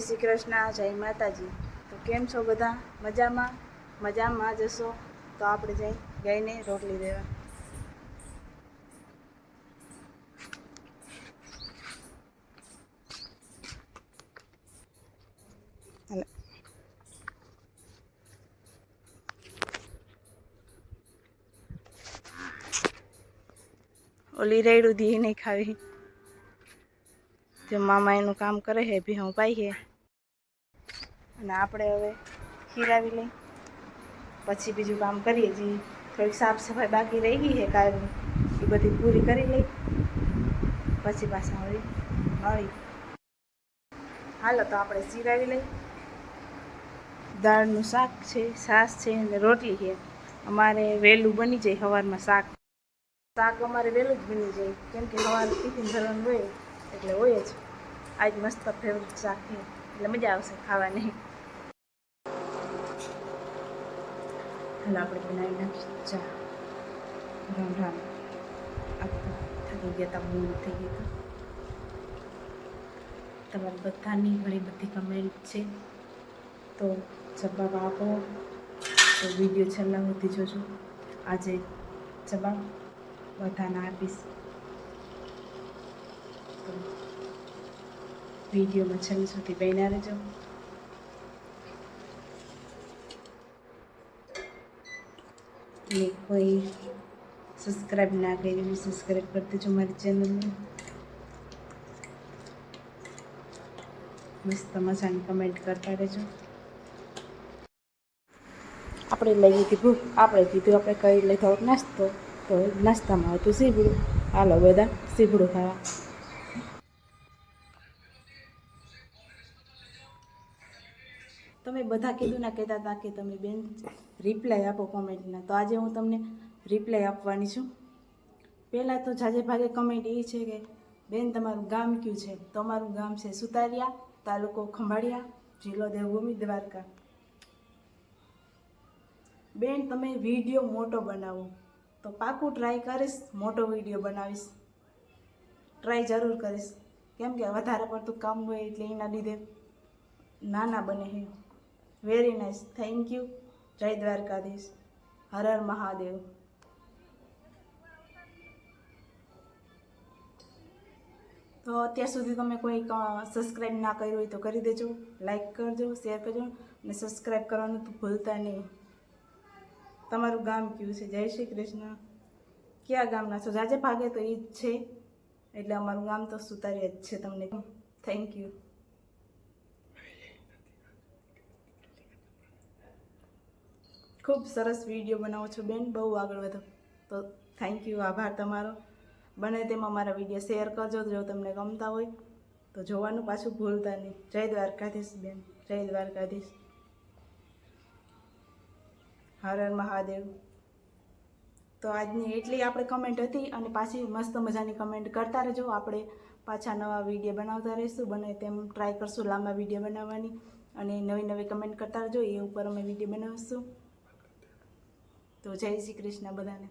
શ્રી કૃષ્ણ, જય માતાજી. તો કેમ છો બધા? મજામાં? મજામાં જશો તો આપણે જઈ ગઈને રોટલી દેવા. ઓલી રેડું દી નહીં ખાવી. જે મામા એનું કામ કરે છે, ભી હું પાઈ છે. અને આપણે હવે ખીરાવી લઈ. પછી બીજું કામ કરીએ જે થોડીક સાફ સફાઈ બાકી રહી ગઈ છે કાલની એ બધી પૂરી કરી લઈ. પછી પાછા વળી મળી હાલો, તો આપણે ચીરાવી લઈ. દાળનું શાક છે, છાશ છે અને રોટલી છે. અમારે વહેલું બની જાય સવારમાં શાક. શાક અમારે વહેલું જ બની જાય. કેમ કે સવારે ટિફિન ભરવાનું હોય. એટલે હોય જ. આજ મસ્ત ફેવરિટ શાક છે. એટલે મજા આવશે ખાવાની. હાલ, આપણે બનાવી નાખીએ ચા. રામ રામ. થાકી ગયા હતા મૂળ થઈ ગયા હતા તમારી બધાની ઘણી બધી કમેન્ટ છે. તો જવાબ આપો. તો વીડિયો છેલ્લા સુધી જોજો. આજે જવાબ બધાને આપીશ. તો વિડીયોમાં છેલ્લે સુધી બહેના રહેજો. કોઈ સબસ્ક્રાઈબ ના કરી સબસ્ક્રાઈબ કરી દેજો મારી ચેનલને મસ્ત મજાની કમેન્ટ કરતા રહેજો. આપણે લઈ કીધું આપણે કીધું, આપણે કઈ લઈ થોડોક નાસ્તો. તો નાસ્તામાં હતું સીબડું હાલો બધા સીબડું ખાવા. તમે બધા કીધું ના કહેતા હતા કે તમે બેન રિપ્લાય આપો કોમેન્ટના તો આજે હું તમને રિપ્લાય આપવાની છું. પહેલાં તો જાજે ભાગે કમેન્ટ એ છે કે, બેન, તમારું ગામ કયું છે? તો અમારું ગામ છે સુતારિયા, તાલુકો ખંભાળિયા, જિલ્લો દેવભૂમિ, દ્વારકા. બેન, તમે વીડિયો મોટો બનાવો. તો પાકું ટ્રાય કરીશ, મોટો વીડિયો બનાવીશ. ટ્રાય જરૂર કરીશ. કેમ કે વધારે પડતું કામ હોય એટલે એના લીધે નાના બને છે વેરી નાઇસ થેન્ક યુ જય દ્વારકાધીશ હર હર મહાદેવ તો અત્યાર સુધી તમે કોઈ સબસ્ક્રાઈબ ના કર્યું હોય તો કરી દેજો. લાઈક કરજો શેર કરજો અને સબસ્ક્રાઈબ કરવાનું તો ભૂલતા નહીં. તમારું ગામ કયું છે? જય શ્રી કૃષ્ણ. કયા ગામના છો? જાજે ભાગે તો એ જ છે. એટલે અમારું ગામ તો સુતારિયા જ છે તમને. થેન્ક યુ ખૂબ સરસ વીડિયો બનાવો છો બેન, બહુ આગળ વધો. તો થેન્ક યુ આભાર તમારો. બને તેમાં મારા વીડિયો શેર કરજો, જો તમને ગમતા હોય તો જોવાનું પાછું ભૂલતા નહીં. જય દ્વારકાધીશ બેન, જય દ્વારકાધીશ. હર હર મહાદેવ. તો આજની એટલી આપણે કમેન્ટ હતી અને પાછી મસ્ત મજાની કમેન્ટ કરતા રહેજો. આપણે પાછા નવા વીડિયો બનાવતા રહીશું. બને તેમ ટ્રાય કરશું લાંબા વીડિયો બનાવવાની. અને નવી નવી કમેન્ટ કરતા રહેજો. એ ઉપર અમે વીડિયો બનાવીશું. તો જય શ્રી કૃષ્ણ બધાને.